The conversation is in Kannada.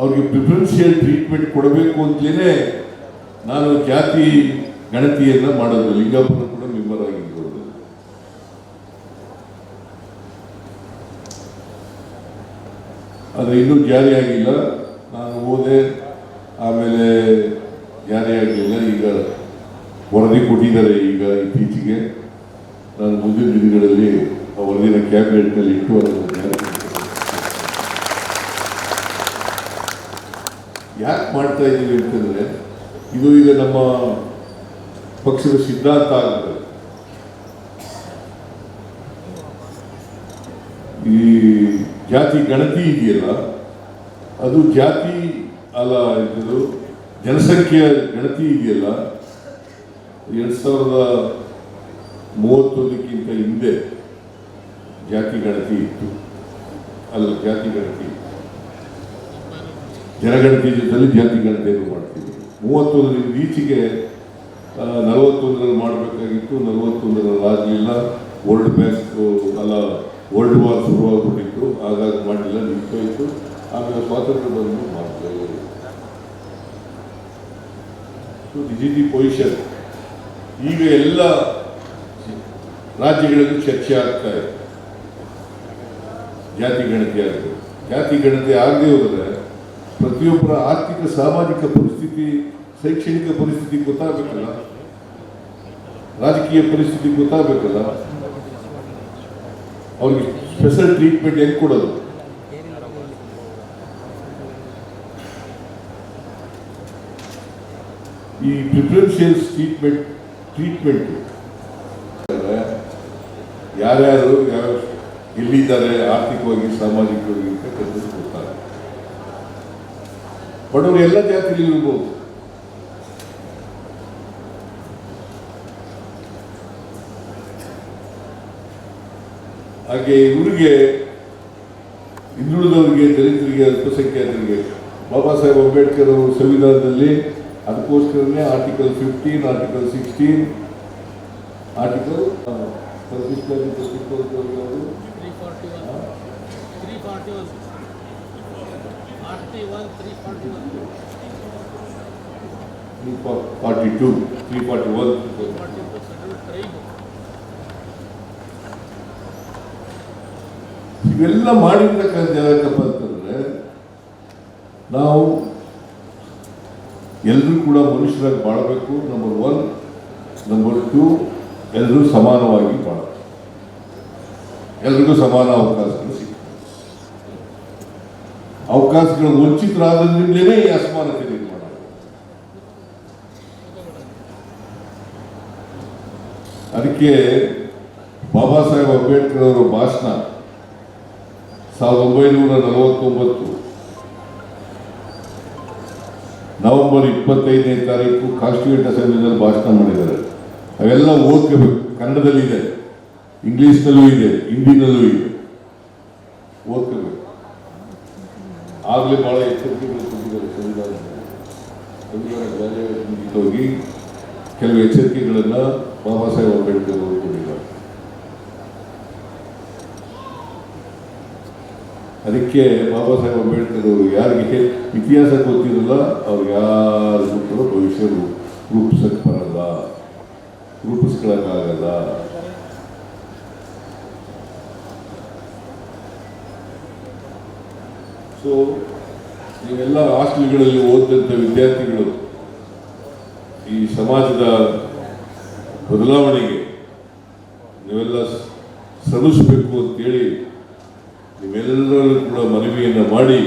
ಅವ್ರಿಗೆ ಪ್ರಿಫರೆನ್ಷಿಯಲ್ ಟ್ರೀಟ್ಮೆಂಟ್ ಕೊಡಬೇಕು ಅಂತಲೇ ನಾನು ಜಾತಿ ಗಣತಿಯನ್ನ ಮಾಡೋದು, ಲಿಂಗಾಪುರ ಕೂಡ ಮೆಂಬರ್ ಆಗಿರ್ಬೋದು. ಅದು ಇನ್ನೂ ಜಾರಿ ಆಗಿಲ್ಲ. ನಾನು ಹೋದೆ, ಆಮೇಲೆ ಜಾರಿ ಆಗಲಿಲ್ಲ. ಈಗ ವರದಿ ಕೊಟ್ಟಿದ್ದಾರೆ ಈಗ ಇತ್ತೀಚೆಗೆ. ನಾನು ಮುಂದಿನ ದಿನಗಳಲ್ಲಿ ಆ ವರದಿನ ಕ್ಯಾಬಿನೆಟ್ನಲ್ಲಿ ಇಟ್ಟು ಅದನ್ನು ಜಾರಿ ಮಾಡ್ತೀನಿ. ಯಾಕೆ ಮಾಡ್ತಾ ಇದ್ದೀವಿ ಅಂತಂದ್ರೆ, ಇದು ಈಗ ನಮ್ಮ ಪಕ್ಷದ ಸಿದ್ಧಾಂತ ಆಗುತ್ತೆ ಈ ಜಾತಿ ಗಣತಿ ಇದೆಯಲ್ಲ, ಅದು ಜಾತಿ ಅಲ್ಲ ಇದು, ಜನಸಂಖ್ಯೆಯ ಗಣತಿ ಇದೆಯಲ್ಲ, ಎರಡು ಸಾವಿರದ ಮೂವತ್ತೊಂದಕ್ಕಿಂತ ಹಿಂದೆ ಜಾತಿ ಗಣತಿ ಇತ್ತು ಅಲ್ಲ, ಜಾತಿ ಗಣತಿ. ಜನಗಣತಿ ಜೊತೆಯಲ್ಲಿ ಜಾತಿ ಗಣತಿಯನ್ನು ಮಾಡ್ತೀವಿ. ಮೂವತ್ತೊಂದರಿಂದ ಈಚೆಗೆ ನಲವತ್ತೊಂದರಲ್ಲಿ ಮಾಡಬೇಕಾಗಿತ್ತು, ನಲವತ್ತೊಂದರಲ್ಲಿ ಆಗಲಿಲ್ಲ ವರ್ಲ್ಡ್ ಬ್ಯಾಂಕ್ ಅಲ್ಲ ವರ್ಲ್ಡ್ ವಾರ್ ಶುರುವಾಗ್ಬಿಟ್ಟಿತ್ತು. ಹಾಗಾಗಿ ಮಾಡಲಿಲ್ಲ ನಿಂತೋಯ್ತು. ಆಮೇಲೆ ಸ್ವಾತಂತ್ರ್ಯ ಬಂದು ಮಾಡ್ತೇವೆ ಸೊ ದಿಸ್ ಪೊಸಿಷನ್ ಈಗ ಎಲ್ಲ ರಾಜ್ಯಗಳಲ್ಲಿ ಚರ್ಚೆ ಆಗ್ತಾ ಇದೆ. ಜಾತಿ ಗಣತಿ ಆಗಿದೆ ಜಾತಿ ಗಣತಿ ಆಗದೆ ಹೋದರೆ ಪ್ರತಿಯೊಬ್ಬರ ಆರ್ಥಿಕ, ಸಾಮಾಜಿಕ ಪರಿಸ್ಥಿತಿ, ಶೈಕ್ಷಣಿಕ ಪರಿಸ್ಥಿತಿ ಗೊತ್ತಾಗಬೇಕಲ್ಲ? ರಾಜಕೀಯ ಪರಿಸ್ಥಿತಿ ಗೊತ್ತಾಗಬೇಕಲ್ಲ? ಅವ್ರಿಗೆ ಸ್ಪೆಷಲ್ ಟ್ರೀಟ್ಮೆಂಟ್ ಹೆಂಗ್ ಕೊಡೋದು? ಈ ಪ್ರಿಫರೆನ್ಷಿಯಲ್ ಟ್ರೀಟ್ಮೆಂಟ್ ಟ್ರೀಟ್ಮೆಂಟ್ ಯಾರ್ಯಾರು, ಯಾರು ಎಲ್ಲಿದ್ದಾರೆ, ಆರ್ಥಿಕವಾಗಿ, ಸಾಮಾಜಿಕವಾಗಿ ಅಂತ ಕೊಡ್ತಾರೆ ಬಡವರು ಎಲ್ಲ ಜಾತಿಲಿ ಇರ್ಬೋದು. ಹಾಗೆ ಇವರಿಗೆ ಹಿಂದುಳಿದವರಿಗೆ ದಲಿತರಿಗೆ ಅಲ್ಪಸಂಖ್ಯಾತರಿಗೆ ಬಾಬಾ ಸಾಹೇಬ್ ಅಂಬೇಡ್ಕರ್ ಅವರು ಸಂವಿಧಾನದಲ್ಲಿ ಅದಕ್ಕೋಸ್ಕರನೇ article fifteen article sixteen article Three 342, 341. ಇವೆಲ್ಲ ಮಾಡಿರ್ತಕ್ಕಂಥ ಯಾಕಪ್ಪ ಅಂತಂದರೆ ನಾವು ಎಲ್ಲರೂ ಕೂಡ ಮನುಷ್ಯರಾಗಿ ಬಾಳಬೇಕು. ನಂಬರ್ ಒನ್ ನಂಬರ್ ಟು ಎಲ್ಲರೂ ಸಮಾನವಾಗಿ ಬಾಳಬೇಕು. ಎಲ್ರಿಗೂ ಸಮಾನ ಅವಕಾಶಗಳು ಸಿಗ್ತದೆ ಅವಕಾಶಗಳು ವಂಚಿತರಾದ್ರಿಂದಲೇ ಈ ಅಸಮಾನತೆ ನಿರ್ಮಾಣ ಅದಕ್ಕೆ ಬಾಬಾ ಸಾಹೇಬ್ ಅಂಬೇಡ್ಕರ್ ಅವರ ಭಾಷಣ ಸಾವಿರದ ಒಂಬೈನೂರ ನಲವತ್ತೊಂಬತ್ತು ನವೆಂಬರ್ ಇಪ್ಪತ್ತೈದನೇ ತಾರೀಕು ಕಾನ್ಸ್ಟಿಟ್ಯೂಂಟ್ ಅಸೆಂಬ್ಲಿನಲ್ಲಿ ಭಾಷಣ ಮಾಡಿದ್ದಾರೆ. ಅವೆಲ್ಲ ಓದ್ಕೋಬೇಕು. ಕನ್ನಡದಲ್ಲಿದೆ, ಇಂಗ್ಲಿಷ್ನಲ್ಲೂ ಇದೆ, ಹಿಂದಿನಲ್ಲೂ ಇದೆ. ಓದ್ಕೋಬೇಕು. ಆಗಲೇ ಭಾಳ ಎಚ್ಚರಿಕೆಗಳು ಕೊಟ್ಟಿದ್ದಾರೆ ಸಂವಿಧಾನ ಸಂವಿಧಾನ ಕೆಲವು ಎಚ್ಚರಿಕೆಗಳನ್ನು ಬಾಬಾ ಸಾಹೇಬ್ ಅಂಬೇಡ್ಕರ್ ಅವರು ಕೊಟ್ಟಿದ್ದಾರೆ. ಅದಕ್ಕೆ ಬಾಬಾ ಸಾಹೇಬ್ ಅಂಬೇಡ್ಕರ್ ಅವರು ಯಾರಿಗೆ ಇತಿಹಾಸ ಗೊತ್ತಿರಲ್ಲ ಅವ್ರು ಯಾರಿಗೂ ಕೂಡ ಭವಿಷ್ಯ ರೂಪಿಸಕ್ಕೆ ರೂಪಿಸಕ್ ಬರಲ್ಲ ರೂಪಿಸ್ಕೊಳಕ್ಕಾಗಲ್ಲ ಸೊ ನೀವೆಲ್ಲ ಹಾಸ್ಟೆಲ್ಗಳಲ್ಲಿ ಓದಿದಂಥ ವಿದ್ಯಾರ್ಥಿಗಳು ಈ ಸಮಾಜದ ಬದಲಾವಣೆಗೆ ನೀವೆಲ್ಲ ಶ್ರಮಿಸಬೇಕು ಅಂತೇಳಿ ನೀವೆಲ್ಲರೂ ಕೂಡ ಮನವಿಯನ್ನು ಮಾಡಿ